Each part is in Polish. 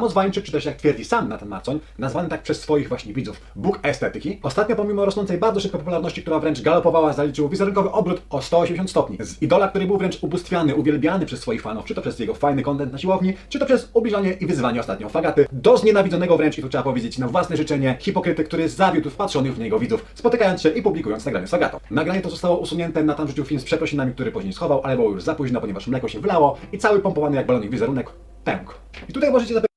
samozwańczy, czy też jak twierdzi sam Nathan Marcoń, nazwany tak przez swoich właśnie widzów Bóg estetyki, ostatnio pomimo rosnącej bardzo szybko popularności, która wręcz galopowała, zaliczył wizerunkowy obrót o 180 stopni. Z idola, który był wręcz ubóstwiany, uwielbiany przez swoich fanów, czy to przez jego fajny content na siłowni, czy to przez ubliżanie i wyzywanie ostatnio Fagaty, do znienawidzonego wręcz, i tu trzeba powiedzieć na własne życzenie, hipokryty, który zawiódł wpatrzonych w niego widzów, spotykając się i publikując nagranie z Fagatą. Nagranie to zostało usunięte, Nathan rzucił film z przeprosinami, który później schował, ale było już za późno, ponieważ mleko się wlało i cały pompowany jak balonik wizerunek pękł. I tutaj możecie zapytać,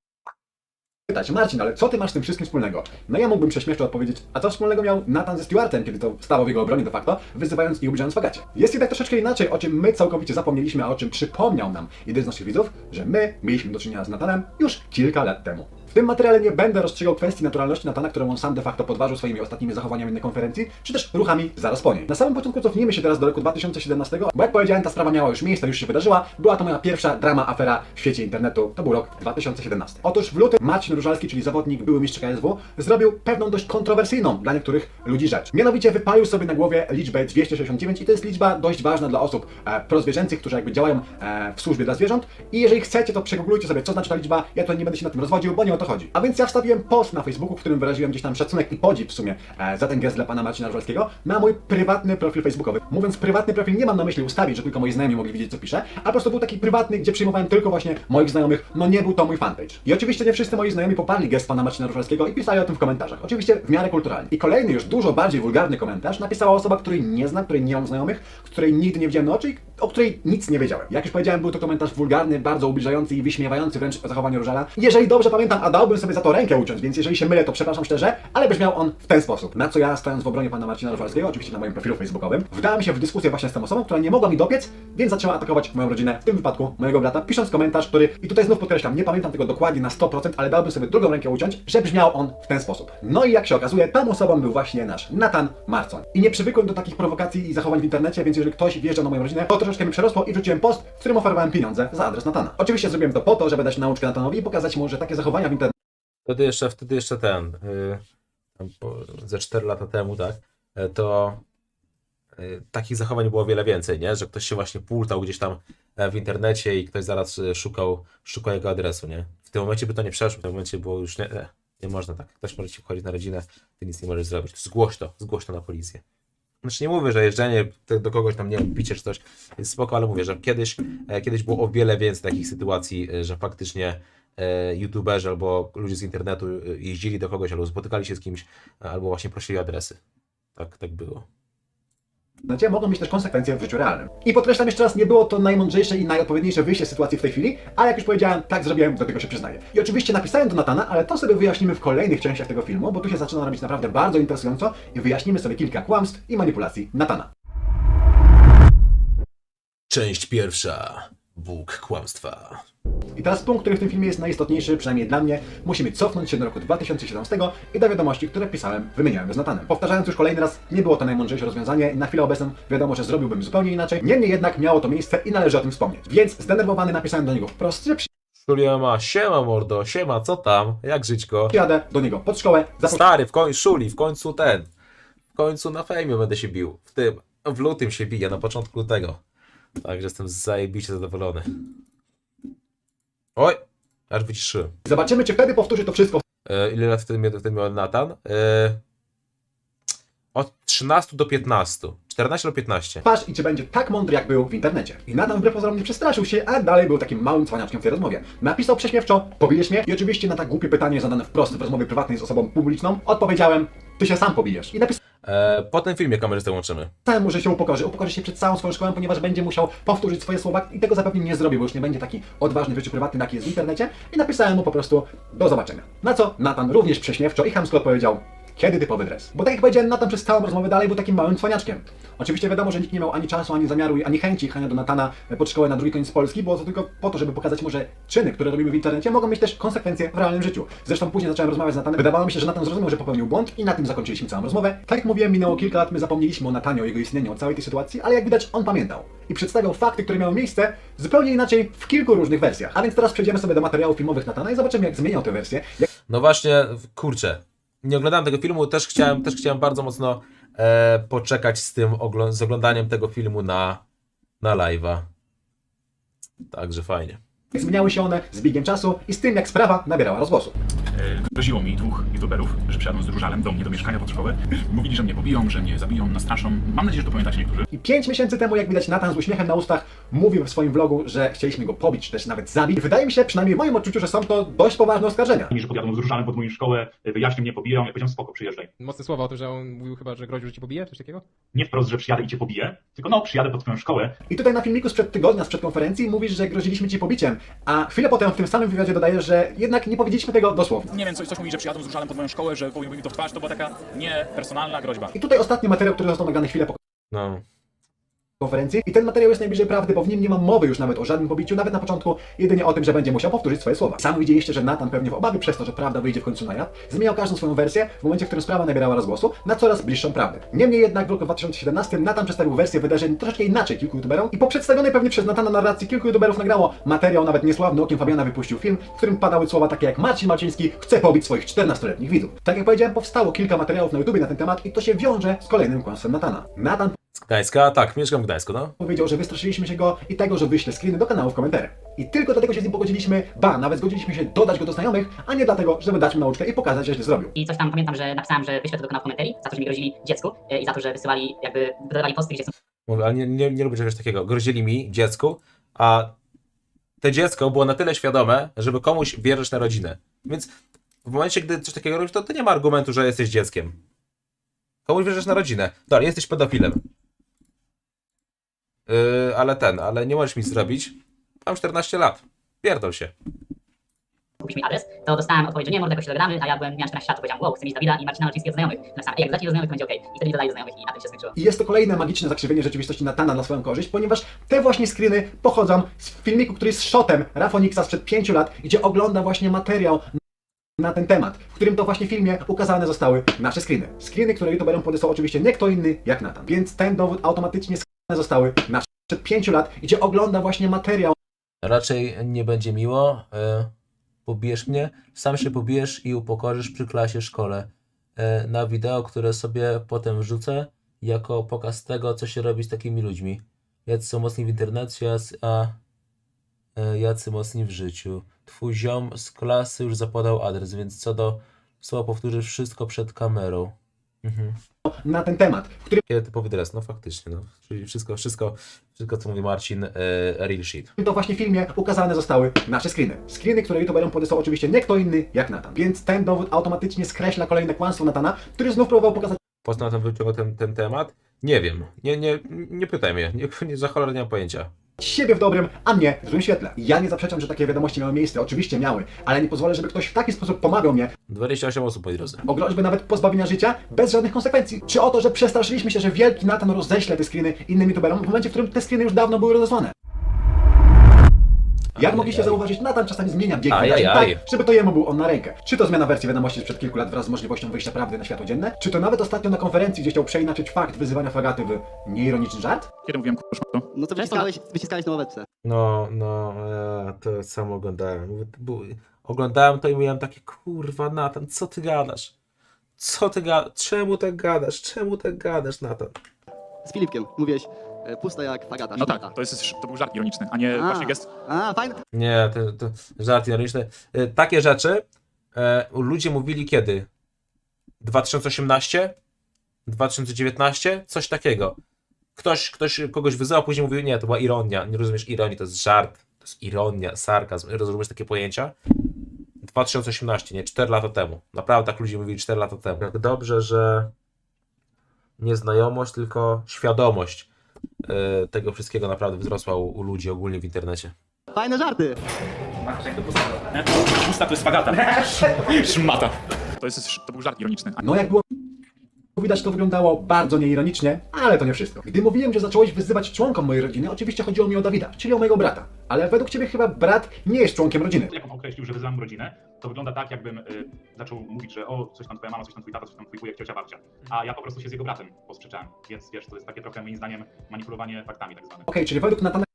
pytać, Marcin, ale co ty masz z tym wszystkim wspólnego? No ja mógłbym prześmiewczo odpowiedzieć, a co wspólnego miał Nathan ze Stewartem, kiedy to stawał w jego obronie de facto, wyzywając i ubliżając Fagacie. Jest jednak troszeczkę inaczej, o czym my całkowicie zapomnieliśmy, a o czym przypomniał nam jeden z naszych widzów, że my mieliśmy do czynienia z Nathanem już kilka lat temu. W tym materiale nie będę rozstrzygał kwestii naturalności Natana, którą on sam de facto podważył swoimi ostatnimi zachowaniami na konferencji, czy też ruchami zaraz po niej. Na samym początku cofnijmy się teraz do roku 2017, bo jak powiedziałem, ta sprawa miała już miejsce, już się wydarzyła. Była to moja pierwsza drama afera w świecie internetu. To był rok 2017. Otóż w lutym Marcin Różalski, czyli zawodnik, były mistrz KSW, zrobił pewną dość kontrowersyjną dla niektórych ludzi rzecz. Mianowicie wypalił sobie na głowie liczbę 269 i to jest liczba dość ważna dla osób e, prozwierzęcych, którzy jakby działają e, w służbie dla zwierząt. I jeżeli chcecie, to przegooglujcie sobie, co znaczy ta liczba. Ja tutaj nie będę się na tym rozwodził, bo nie o to chodzi. A więc ja wstawiłem post na Facebooku, w którym wyraziłem gdzieś tam szacunek i podziw w sumie e, za ten gest dla pana Marcina Różalskiego na mój prywatny profil facebookowy. Mówiąc prywatny profil, nie mam na myśli ustawić, że tylko moi znajomi mogli widzieć, co piszę, a po prostu był taki prywatny, gdzie przyjmowałem tylko właśnie moich znajomych, no nie był to mój fanpage. I oczywiście nie wszyscy moi znajomi poparli gest pana Marcina Różalskiego i pisali o tym w komentarzach. Oczywiście w miarę kulturalnie. I kolejny, już dużo bardziej wulgarny komentarz napisała osoba, której nie znam, której nie mam znajomych, której nigdy nie widziałem na oczy i o której nic nie wiedziałem. Jak już powiedziałem, był to komentarz wulgarny, bardzo ubliżający i wyśmiewający wręcz zachowanie Różala. Jeżeli dobrze pamiętam, dałbym sobie za to rękę uciąć, więc jeżeli się mylę, to przepraszam szczerze, ale brzmiał on w ten sposób. Na co ja, stojąc w obronie pana Marcina Różalskiego, oczywiście na moim profilu facebookowym, wdałem się w dyskusję właśnie z tą osobą, która nie mogła mi dopiec, więc zaczęła atakować moją rodzinę, w tym wypadku mojego brata, pisząc komentarz, który, i tutaj znów podkreślam, nie pamiętam tego dokładnie na 100%, ale dałbym sobie drugą rękę uciąć, że brzmiał on w ten sposób. No i jak się okazuje, tą osobą był właśnie nasz Nathan Marcoń. I nie przywykłem do takich prowokacji i zachowań w internecie, więc jeżeli ktoś wjeżdża na moją rodzinę, to troszeczkę mi przerosło i wrzuciłem post, w którym oferowałem pieniądze za adres Natana. Oczywiście zrobiłem to po to, żeby dać nauczkę Natanowi i pokazać mu, że takie zachowania w internecie Wtedy jeszcze, wtedy jeszcze ten, po, ze 4 lata temu, tak, e, to yy, takich zachowań było wiele więcej, nie? Że ktoś się właśnie pultał gdzieś tam e, w internecie i ktoś zaraz e, szukał, szukał jego adresu, nie? W tym momencie by to nie przeszło, w tym momencie było już nie, nie, można tak. Ktoś może ci wchodzić na rodzinę, ty nic nie możesz zrobić. Zgłoś to, zgłoś to na policję. Znaczy nie mówię, że jeżdżenie do kogoś tam, nie bicie czy coś jest spoko, ale mówię, że kiedyś, e, kiedyś było o wiele więcej takich sytuacji, e, że faktycznie e, youtuberzy albo ludzie z internetu e, jeździli do kogoś albo spotykali się z kimś, e, albo właśnie prosili adresy. Tak, tak było. internecie mogą mieć też konsekwencje w życiu realnym. I podkreślam jeszcze raz, nie było to najmądrzejsze i najodpowiedniejsze wyjście z sytuacji w tej chwili, ale jak już powiedziałem, tak zrobiłem, do tego się przyznaję. I oczywiście napisałem do Natana, ale to sobie wyjaśnimy w kolejnych częściach tego filmu, bo tu się zaczyna robić naprawdę bardzo interesująco i wyjaśnimy sobie kilka kłamstw i manipulacji Natana. Część pierwsza. Bóg kłamstwa. I teraz punkt, który w tym filmie jest najistotniejszy, przynajmniej dla mnie, musimy cofnąć się do roku 2017 i do wiadomości, które pisałem, wymieniałem z Natanem. Powtarzając już kolejny raz, nie było to najmądrzejsze rozwiązanie na chwilę obecną wiadomo, że zrobiłbym zupełnie inaczej. Niemniej jednak miało to miejsce i należy o tym wspomnieć. Więc zdenerwowany napisałem do niego wprost, że Szulia ma, siema mordo, siema, co tam? Jak żyćko? przyjadę do niego pod szkołę, Stary, w końcu Szuli, w końcu ten. W końcu na fejmie będę się bił. W tym, w lutym się biję, na początku lutego. Także jestem zajebiście zadowolony. Oj, aż wyciszyłem. Zobaczymy, czy wtedy powtórzy to wszystko E, ile lat wtedy, wtedy miał Natan? E, od 13 do 15. 14 do 15. twarz i czy będzie tak mądry, jak był w internecie. I Nathan wbrew pozorom nie przestraszył się, a dalej był takim małym cwaniaczkiem w tej rozmowie. Napisał prześmiewczo, pobijesz mnie? I oczywiście na tak głupie pytanie zadane wprost w rozmowie prywatnej z osobą publiczną, odpowiedziałem, ty się sam pobijesz. I napisałem E, po tym filmie kamerzystę łączymy. mu, że się upokorzy. Upokorzy się przed całą swoją szkołą, ponieważ będzie musiał powtórzyć swoje słowa i tego zapewne nie zrobi, bo już nie będzie taki odważny w życiu prywatnym, jaki jest w internecie. I napisałem mu po prostu, do zobaczenia. Na co Nathan również prześmiewczo i chamsko odpowiedział, kiedy typowy dres. Bo tak jak powiedziałem, Nathan przez całą rozmowę dalej był takim małym cwaniaczkiem. Oczywiście wiadomo, że nikt nie miał ani czasu, ani zamiaru, ani chęci jechania do Natana pod szkołę na drugi koniec Polski, było to tylko po to, żeby pokazać mu, że czyny, które robimy w internecie, mogą mieć też konsekwencje w realnym życiu. Zresztą później zacząłem rozmawiać z Natanem. Wydawało mi się, że Natan zrozumiał, że popełnił błąd i na tym zakończyliśmy całą rozmowę. Tak jak mówiłem, minęło kilka lat, my zapomnieliśmy o Natanie, o jego istnieniu, o całej tej sytuacji, ale jak widać, on pamiętał. I przedstawiał fakty, które miały miejsce zupełnie inaczej w kilku różnych wersjach. A więc teraz przejdziemy sobie do materiałów filmowych Natana i zobaczymy, jak zmieniał jak No właśnie, kurczę. Nie oglądałem tego filmu, też chciałem, też chciałem bardzo mocno e, poczekać z tym z oglądaniem tego filmu na, na live'a. Także fajnie. Zmieniały się one z biegiem czasu i z tym, jak sprawa nabierała rozgłosu. E, Groziło mi dwóch youtuberów, że przyjadą z różalem do mnie do mieszkania pod szkołę. Mówili, że mnie pobiją, że mnie zabiją, nastraszą. Mam nadzieję, że to pamiętacie niektórzy. I pięć miesięcy temu, jak widać, Nathan z uśmiechem na ustach mówił w swoim vlogu, że chcieliśmy go pobić, czy też nawet zabić. Wydaje mi się, przynajmniej w moim odczuciu, że są to dość poważne oskarżenia. Że podjadą z różalem pod moją szkołę, wyjaśnią mnie, pobiją. Ja powiedziałem, spoko, przyjeżdżaj. Mocne słowa o tym, że on mówił chyba, że groził, że ci pobije, coś takiego? Nie wprost, że przyjadę i cię pobiję, tylko no, przyjadę pod twoją szkołę, I tutaj na filmiku sprzed tygodnia, sprzed konferencji mówisz, że groziliśmy ci pobiciem, a chwilę potem w tym samym wywiadzie dodajesz, że jednak nie powiedzieliśmy tego dosłownie. Nie wiem, coś, coś mówi, że przyjadą z różalem pod moją szkołę, że powie mi to w twarz, to była taka niepersonalna groźba. I tutaj ostatni materiał, który został nagrany chwilę po No. Konferencji. I ten materiał jest najbliżej prawdy, bo w nim nie ma mowy już nawet o żadnym pobiciu, nawet na początku, jedynie o tym, że będzie musiał powtórzyć swoje słowa. Sami widzieliście, że Nathan pewnie w obawie przez to, że prawda wyjdzie w końcu na jaw, zmieniał każdą swoją wersję w momencie, w którym sprawa nabierała rozgłosu na coraz bliższą prawdę. Niemniej jednak w roku 2017 Nathan przedstawił wersję wydarzeń troszeczkę inaczej kilku youtuberom i po przedstawionej pewnie przez Nathana narracji kilku youtuberów nagrało materiał, nawet niesławny okiem Fabiana wypuścił film, w którym padały słowa takie jak Marcin Marciński chce pobić swoich 14-letnich widzów. Tak jak powiedziałem, powstało kilka materiałów na YouTubie na ten temat i to się wiąże z kolejnym kłamstwem Nathana. Nathan Z Gdańska? Tak, mieszkam w Gdańsku, no. powiedział, że wystraszyliśmy się go i tego, że wyśle screeny do kanału w komentarzach. I tylko dlatego się z nim pogodziliśmy, ba, nawet zgodziliśmy się dodać go do znajomych, a nie dlatego, żeby dać mu nauczkę i pokazać, że źle zrobił. I coś tam pamiętam, że napisałem, że wyślę to do kanału komentarii, za to, że mi grozili dziecku e, i za to, że wysyłali, jakby dodawali posty, gdzie są Mówię, ale nie, nie, nie lubię czegoś takiego. Grozili mi, dziecku, a te dziecko było na tyle świadome, żeby komuś wierzyć na rodzinę. Więc w momencie, gdy coś takiego robisz, to, to nie ma argumentu, że jesteś dzieckiem. Komuś wierzysz na rodzinę. Dobra, jesteś pedofilem. Yy, ale ten, ale nie możesz mi zrobić. Mam 14 lat. Pierdol się. kupić mi adres, to dostałem odpowiedź, że nie, może jakoś się dogadamy, a ja byłem, miałem 14 lat, to powiedziałem, wow, chcę mieć Dawida i Marcina Marcińskiego do znajomych. Napisałem, ej, jak dacie do znajomych, to będzie okej. I wtedy mi dodali do znajomych i na tym się skończyło. I jest to kolejne magiczne zakrzywienie rzeczywistości Natana na swoją korzyść, ponieważ te właśnie screeny pochodzą z filmiku, który jest shotem Rafoniksa sprzed 5 lat, gdzie ogląda właśnie materiał na ten temat, w którym to właśnie filmie ukazane zostały nasze screeny. Screeny, które youtuberom podesłał oczywiście nie kto inny jak Natan. Więc ten dowód automatycznie zostały nasze sprzed 5 lat, gdzie ogląda właśnie materiał Raczej nie będzie miło. E, pobijesz mnie, sam się pobijesz i upokorzysz przy klasie szkole. E, na wideo, które sobie potem wrzucę, jako pokaz tego, co się robi z takimi ludźmi. Jacy są mocni w internecie, a e, jacy mocni w życiu. Twój ziom z klasy już zapodał adres, więc co do słowa powtórzysz wszystko przed kamerą. Mhm. na ten temat, w Kiedy typowy dres, no faktycznie, no. Czyli wszystko, wszystko, wszystko co mówi Marcin, e, real shit. to właśnie filmie ukazane zostały nasze screeny. Screeny, które youtuberom podesłał oczywiście nie kto inny jak Natan. Więc ten dowód automatycznie skreśla kolejne kłamstwo Natana, który znów próbował pokazać Po co na tym wyciągnął ten, ten temat? Nie wiem. Nie, nie, nie pytaj mnie. Nie, nie, za cholerę nie mam pojęcia. Siebie w dobrym, a mnie w złym świetle. Ja nie zaprzeczam, że takie wiadomości miały miejsce, oczywiście miały, ale nie pozwolę, żeby ktoś w taki sposób pomawiał mnie 28 osób po tej drodze. o nawet pozbawienia życia bez żadnych konsekwencji. Czy o to, że przestraszyliśmy się, że wielki Natan roześle te screeny innym youtuberom w momencie, w którym te screeny już dawno były rozesłane. Jak mogliście zauważyć, Natan czasami zmienia bieg wydarzeń tak, żeby to jemu był on na rękę. Czy to zmiana wersji wiadomości sprzed kilku lat wraz z możliwością wyjścia prawdy na światło dzienne? Czy to nawet ostatnio na konferencji, gdzie chciał przeinaczyć fakt wyzywania Fagaty w nieironiczny żart? Kiedy mówiłem kurwa? No to wyciskałeś, wyciskałeś na ławeczce. No, no, e, to samo oglądałem. Oglądałem to i miałem takie, kurwa, Natan, co ty gadasz? Co ty gadasz? Czemu tak gadasz? Czemu tak gadasz, Natan? Z Filipkiem mówiłeś, e, pusta jak fagata. No tak, to, jest, to był żart ironiczny, a nie A. właśnie gest. A, fajne. Nie, to, to żart ironiczny. E, Takie rzeczy e, ludzie mówili kiedy? 2018? 2019? Coś takiego. Ktoś, ktoś kogoś wyzywał, później mówił, nie, to była ironia. Nie rozumiesz ironii, to jest żart. To jest ironia, sarkazm. Rozumiesz takie pojęcia? 2018, nie, 4 lata temu. Naprawdę tak ludzie mówili 4 lata temu. Jak dobrze, że nie znajomość, tylko świadomość tego wszystkiego naprawdę wzrosła u, u ludzi ogólnie w internecie. Fajne żarty. Pusta to jest fagata. Szmata. To, jest, to był żart ironiczny. No jak było widać, to wyglądało bardzo nieironicznie, ale to nie wszystko. Gdy mówiłem, że zacząłeś wyzywać członkom mojej rodziny, oczywiście chodziło mi o Dawida, czyli o mojego brata. Ale według ciebie chyba brat nie jest członkiem rodziny. jak on określił, że wyzywam rodzinę, to wygląda tak, jakbym y, zaczął mówić, że o, coś tam twoja mama, coś tam twój tata, coś tam twój wujek, ciocia, babcia. A ja po prostu się z jego bratem posprzeczałem. Więc wiesz, to jest takie trochę moim zdaniem manipulowanie faktami tak zwane. Okej, czyli według Natana,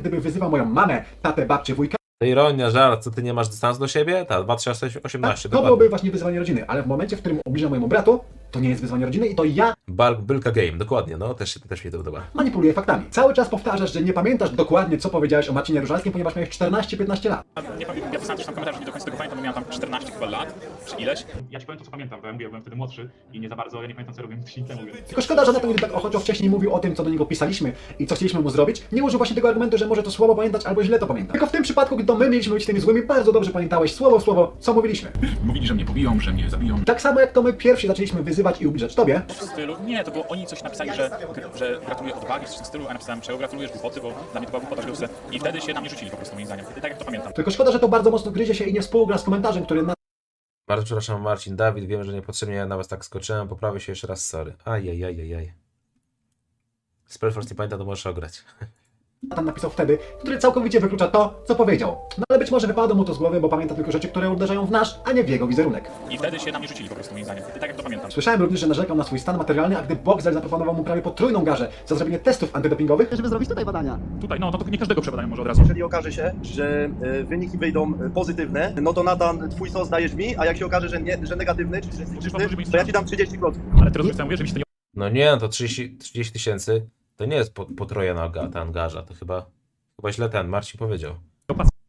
gdyby wyzywał moją mamę, tatę, babcię, wujka, To ironia, żart, co ty nie masz dystansu do siebie? Tak, 2018, to dokładnie. byłoby właśnie wyzywanie rodziny. Ale w momencie, w którym mojemu bratu, to nie jest wyzwanie rodziny i to ja Balk, Bylka Game, dokładnie, no, też, też mi to podoba. manipuluję faktami. Cały czas powtarzasz, że nie pamiętasz dokładnie, co powiedziałeś o Marcinie Różalskim, ponieważ miałeś 14-15 lat. Nie pamiętam, ja też tam komentarz, nie do końca tego pamiętam, bo miałem tam 14 chyba lat, czy ileś. Ja ci powiem to, co pamiętam, bo ja mówię, ja byłem wtedy młodszy i nie za bardzo, ja nie pamiętam, co robiłem 3 temu, więc... Tylko szkoda, że na to, gdy tak ochoczo wcześniej mówił o tym, co do niego pisaliśmy i co chcieliśmy mu zrobić, nie użył właśnie tego argumentu, że może to słabo pamiętać albo źle to pamiętać. Tylko w tym przypadku, gdy to my mieliśmy być tymi złymi, bardzo dobrze pamiętałeś słowo w słowo, co mówiliśmy. Mówili, że mnie pobiją, że mnie zabiją. Tak samo jak to my pierwsi zaczęliśmy wyzywać i ubliżać tobie, W stylu, nie, to było oni coś napisali, że, że gratuluję odwagi, coś w tym stylu, a napisałem, czego gratulujesz głupoty, bo dla mnie to była głupota, że. I wtedy się na mnie rzucili po prostu moim zdaniem. I tak jak to pamiętam. tylko szkoda, że to bardzo mocno gryzie się i nie współgra z komentarzem, który na Bardzo przepraszam, Marcin, Dawid, wiem, że niepotrzebnie na was tak skoczyłem, poprawię się jeszcze raz, sorry. Ajajajajaj. Spellforce nie pamięta, to możesz ograć. tam napisał wtedy, który całkowicie wyklucza to, co powiedział. No ale być może wypadło mu to z głowy, bo pamięta tylko rzeczy, które uderzają w nasz, a nie w jego wizerunek. I wtedy się na mnie rzucili po prostu moim zdaniem. Tak jak to pamiętam. Słyszałem również, że narzekał na swój stan materialny, a gdy Boxer zaproponował mu prawie potrójną garzę za zrobienie testów antydopingowych, Żeby zrobić tutaj badania. Tutaj, no, to nie każdego przebadają może od razu. Jeżeli okaże się, że e, wyniki wyjdą e, pozytywne, no to Natan, twój sos dajesz mi, a jak się okaże, że, nie, że negatywny, czyli że jest nieczysty, to ja ci dam 30%. Ale teraz chcę mówię, że mi się to nie No nie, no to 30 30 tysięcy to nie jest po- potrojona ta angaża, to chyba, chyba źle ten Marcin powiedział.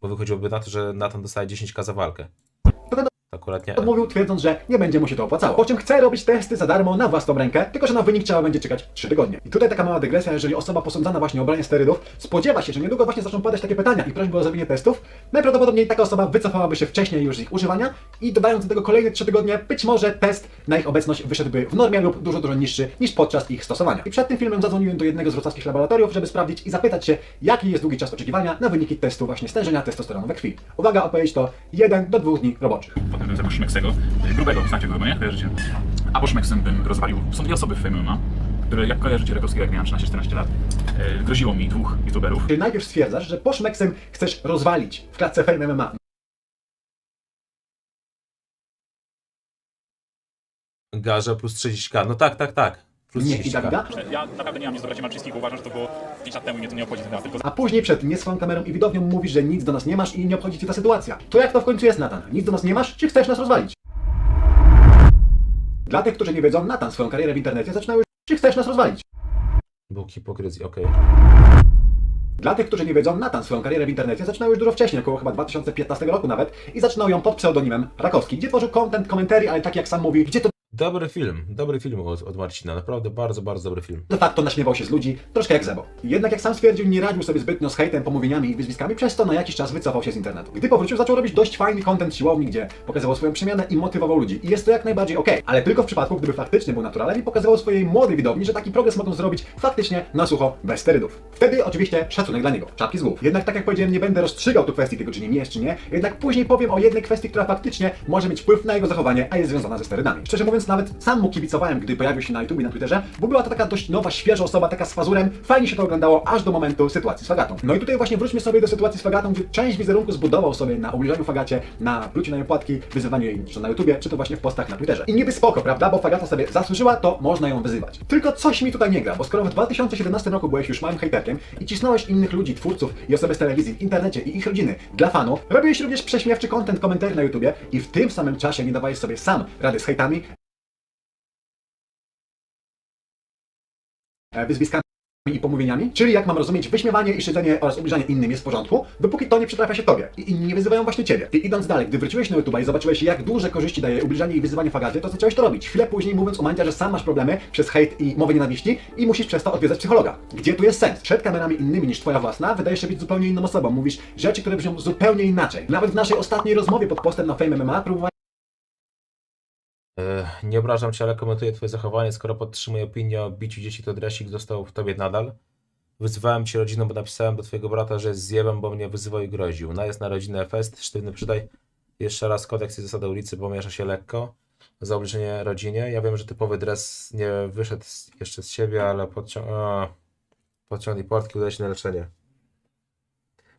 Bo wychodziłoby na to, że Nathan dostaje 10k za walkę. Akurat nie. odmówił, twierdząc, że nie będzie mu się to opłacało. Po czym chce robić testy za darmo na własną rękę, tylko że na wynik trzeba będzie czekać 3 tygodnie. I tutaj taka mała dygresja, jeżeli osoba posądzana właśnie o branie sterydów spodziewa się, że niedługo właśnie zaczną padać takie pytania i prośby o zrobienie testów, najprawdopodobniej taka osoba wycofałaby się wcześniej już z ich używania i dodając do tego kolejne 3 tygodnie, być może test na ich obecność wyszedłby w normie lub dużo, dużo niższy niż podczas ich stosowania. I przed tym filmem zadzwoniłem do jednego z wrocławskich laboratoriów, żeby sprawdzić i zapytać się, jaki jest długi czas oczekiwania na wyniki testu właśnie stężenia testosteronu we krwi. Uwaga, odpowiedź to 1 do 2 dni roboczych. Zaprosił Szmeksego, y, grubego, znacie grubego, nie? Kojarzycie? A po Szmeksem bym rozwalił, są dwie osoby w MMA, które jak kojarzycie Rakowskiego, jak miałem 13-14 lat, y, groziło mi dwóch youtuberów. Czyli najpierw stwierdzasz, że poszmeksem chcesz rozwalić w klatce Fame MMA. Garza plus 30k, no tak, tak, tak. Plus Nie i 30k. Dawida, Ja naprawdę nie mam nic do braci uważam, że to było 5 lat temu i mnie to nie obchodzi ten temat, tylko a później przed nie swoją kamerą i widownią mówisz, że nic do nas nie masz i nie obchodzi cię ta sytuacja. To jak to w końcu jest, Natan? Nic do nas nie masz, czy chcesz nas rozwalić? Dla tych, którzy nie wiedzą, Natan swoją karierę w internecie zaczynał już, czy chcesz nas rozwalić? Był hipokryzji, okej. Dla tych, którzy nie wiedzą, Natan swoją karierę w internecie zaczynał już dużo wcześniej, około chyba 2015 roku nawet i zaczynał ją pod pseudonimem Rakowski, gdzie tworzył content, komentarii, ale tak jak sam mówi, gdzie to Dobry film, dobry film od, od Marcina, naprawdę bardzo, bardzo dobry film. de facto naśmiewał się z ludzi, troszkę jak Zebo. Jednak jak sam stwierdził, nie radził sobie zbytnio z hejtem, pomówieniami i wyzwiskami, przez to na jakiś czas wycofał się z internetu. Gdy powrócił, zaczął robić dość fajny content siłowni, gdzie pokazywał swoją przemianę i motywował ludzi. I jest to jak najbardziej okej, ale tylko w przypadku, gdyby faktycznie był naturalem i pokazywał swojej młodej widowni, że taki progres mogą zrobić faktycznie na sucho, bez sterydów. Wtedy oczywiście szacunek dla niego, czapki z głów. Jednak tak jak powiedziałem, nie będę rozstrzygał tu kwestii tego, czy nim jest, czy nie, jednak później powiem o jednej kwestii, która faktycznie może mieć wpływ na jego zachowanie, a jest związana ze sterydami. Szczerze mówiąc, nawet sam mu kibicowałem, gdy pojawił się na YouTube i na Twitterze, bo była to taka dość nowa, świeża osoba, taka z pazurem. Fajnie się to oglądało aż do momentu sytuacji z Fagatą. No i tutaj właśnie wróćmy sobie do sytuacji z Fagatą, gdzie część wizerunku zbudował sobie na ubliżaniu Fagacie, na pluciu na jej płatki, wyzywaniu jej czy na YouTubie, czy to właśnie w postach na Twitterze. I niby spoko, prawda? Bo Fagata sobie zasłużyła, to można ją wyzywać. Tylko coś mi tutaj nie gra, bo skoro w 2017 roku byłeś już małym hejterkiem i cisnąłeś innych ludzi, twórców i osoby z telewizji, w internecie i ich rodziny dla fanu, robiłeś również prześmiewczy content, komentarze na YouTubie i w tym samym czasie nie dawałeś sobie sam rady z hejtami, wyzwiskami i pomówieniami, czyli jak mam rozumieć, wyśmiewanie i szydzenie oraz ubliżanie innym jest w porządku, dopóki to nie przytrafia się tobie i inni nie wyzywają właśnie ciebie. I idąc dalej, gdy wróciłeś na YouTube i zobaczyłeś, jak duże korzyści daje ubliżanie i wyzywanie fagaty, to zacząłeś to robić. Chwilę później mówiąc o Mandzia, że sam masz problemy przez hejt i mowę nienawiści i musisz przez to odwiedzać psychologa. Gdzie tu jest sens? Przed kamerami innymi niż twoja własna wydajesz się być zupełnie inną osobą, mówisz rzeczy, które brzmią zupełnie inaczej. Nawet w naszej ostatniej rozmowie pod postem na Fame MMA próbowałeś E, Nie obrażam cię, ale komentuję twoje zachowanie, skoro podtrzymuję opinię o biciu dzieci, to dresik został w tobie nadal. Wyzywałem ci rodzinę, bo napisałem do twojego brata, że jest zjebem, bo mnie wyzywał i groził. Najazd na rodzinę fest, sztywny przydaj. Jeszcze raz kodeks i zasada ulicy, bo miesza się lekko. Za ubliżenie rodzinie. Ja wiem, że typowy dres nie wyszedł jeszcze z siebie, ale podciąg... a, i portki udaje się na leczenie.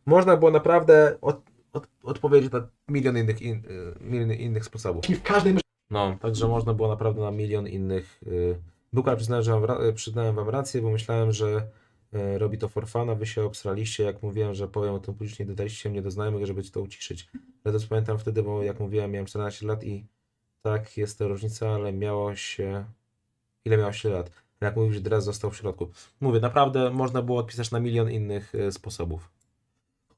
Można było naprawdę od, od, odpowiedzieć na milion innych, in, y, innych sposobów. w każdej No, także można było naprawdę na milion innych. Y... Bukal przyznałem, że ra- y, przyznałem wam rację, bo myślałem, że y, robi to for fun, a wy się obsraliście, jak mówiłem, że powiem o tym publicznie, dodaliście mnie do znajomych, żeby ci to uciszyć. Ale to pamiętam wtedy, bo jak mówiłem, miałem 14 lat i tak, jest to różnica, ale miało się Ile miał 7 lat? Jak mówisz, że Dres został w środku. Mówię, naprawdę można było odpisać na milion innych sposobów.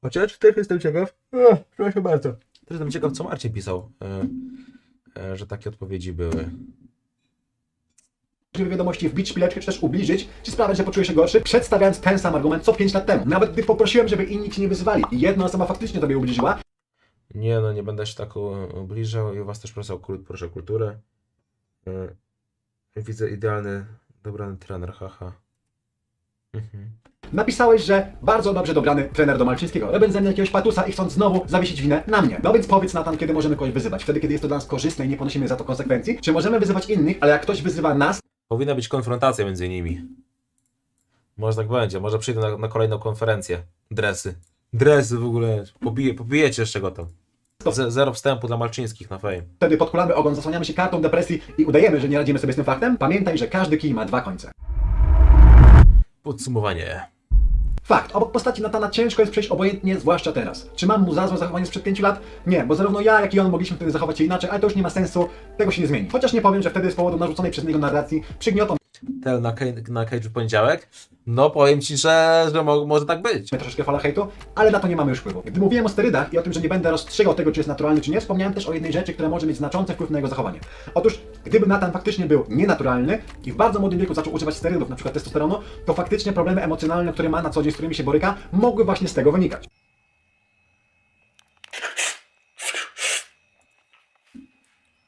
Chociaż też jestem ciekaw. O, proszę bardzo. Też jestem ciekaw, co Marcin pisał, że takie odpowiedzi były. wiadomości wbić szpileczkę, czy też ubliżyć, czy sprawiać, że poczujesz się gorszy, przedstawiając ten sam argument co 5 lat temu. Nawet gdy poprosiłem, żeby inni ci nie wyzywali i jedna osoba faktycznie tobie ubliżyła, Nie, no nie będę się tak ubliżał i was też proszę o, kult, proszę o kulturę. E, Widzę idealny, dobrany trener, haha. Mhm. Napisałeś, że bardzo dobrze dobrany trener do Malczyńskiego, robiąc ze mnie jakiegoś patusa i chcąc znowu zawiesić winę na mnie. No więc powiedz Natan, kiedy możemy kogoś wyzywać? Wtedy, kiedy jest to dla nas korzystne i nie ponosimy za to konsekwencji? Czy możemy wyzywać innych, ale jak ktoś wyzywa nas, Powinna być konfrontacja między nimi. Może tak będzie, może przyjdę na, na kolejną konferencję. Dresy. Dresy w ogóle. Pobije, pobijecie jeszcze go tam. Ze, zero wstępu dla Malczyńskich na fame. wtedy podkulamy ogon, zasłaniamy się kartą depresji i udajemy, że nie radzimy sobie z tym faktem? Pamiętaj, że każdy kij ma dwa końce. Podsumowanie. Fakt, obok postaci Natana ciężko jest przejść obojętnie, zwłaszcza teraz. Czy mam mu za złe zachowanie sprzed 5 lat? Nie, bo zarówno ja, jak i on mogliśmy wtedy zachować się inaczej, ale to już nie ma sensu, tego się nie zmieni. Chociaż nie powiem, że wtedy z powodu narzuconej przez niego narracji przygniotą Tel na, na w poniedziałek. No powiem ci, że, że mo, może tak być. troszeczkę fala hejtu, ale na to nie mamy już wpływu. Gdy mówiłem o sterydach i o tym, że nie będę rozstrzygał tego, czy jest naturalny, czy nie, wspomniałem też o jednej rzeczy, która może mieć znaczący wpływ na jego zachowanie. Otóż, gdyby Natan faktycznie był nienaturalny i w bardzo młodym wieku zaczął używać sterydów, przykład testosteronu, to faktycznie problemy emocjonalne, które ma na co dzień, z którymi się boryka, mogły właśnie z tego wynikać.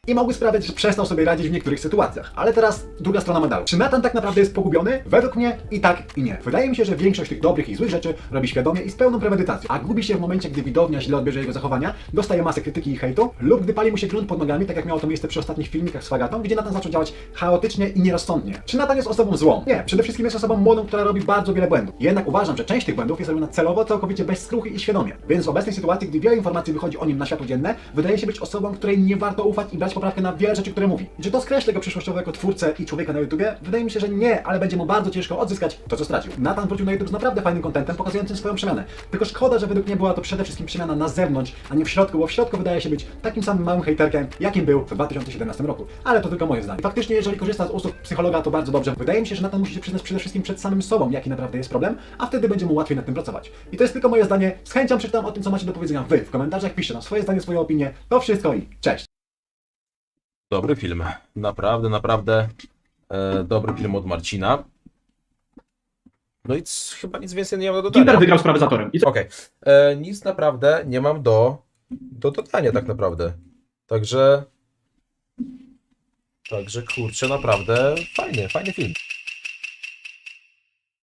I mogły sprawiać, że przestał sobie radzić w niektórych sytuacjach. Ale teraz druga strona medalu. Czy Nathan tak naprawdę jest pogubiony? Według mnie i tak, i nie. Wydaje mi się, że większość tych dobrych i złych rzeczy robi świadomie i z pełną premedytacją. A gubi się w momencie, gdy widownia źle odbierze jego zachowania, dostaje masę krytyki i hejtu, lub gdy pali mu się grunt pod nogami, tak jak miało to miejsce przy ostatnich filmikach z Fagatą, gdzie Nathan zaczął działać chaotycznie i nierozsądnie. Czy Nathan jest osobą złą? Nie. Przede wszystkim jest osobą młodą, która robi bardzo wiele błędów. Jednak uważam, że część tych błędów jest robiona celowo, całkowicie bez skruchy i świadomie. Więc w obecnej sytuacji, gdy wiele informacji wychodzi o nim na światło dzienne, wydaje się być osobą, której nie warto ufać i brać poprawkę na wiele rzeczy, które mówi. Czy to skreśli go przyszłościowo jako twórcę i człowieka na YouTubie? Wydaje mi się, że nie, ale będzie mu bardzo ciężko odzyskać to, co stracił. Nathan wrócił na YouTube z naprawdę fajnym kontentem, pokazującym swoją przemianę. Tylko szkoda, że według mnie była to przede wszystkim przemiana na zewnątrz, a nie w środku, bo w środku wydaje się być takim samym małym hejterkiem, jakim był w 2017 roku. Ale to tylko moje zdanie. Faktycznie, jeżeli korzysta z usług psychologa, to bardzo dobrze. Wydaje mi się, że Nathan musi się przyznać przede wszystkim przed samym sobą, jaki naprawdę jest problem, a wtedy będzie mu łatwiej nad tym pracować. I to jest tylko moje zdanie. Z chęcią przeczytam o tym, co macie do powiedzenia wy w komentarzach, piszcie nam swoje zdanie, swoje opinie. To wszystko i cześć! Dobry film. Naprawdę, naprawdę e, dobry film od Marcina. No i c- chyba nic więcej nie mam do dodania. Kinder wygrał z prawyzatorem. I co? Okej. E, Nic naprawdę nie mam do, do dodania tak naprawdę. Także... Także kurczę, naprawdę fajny, fajny film.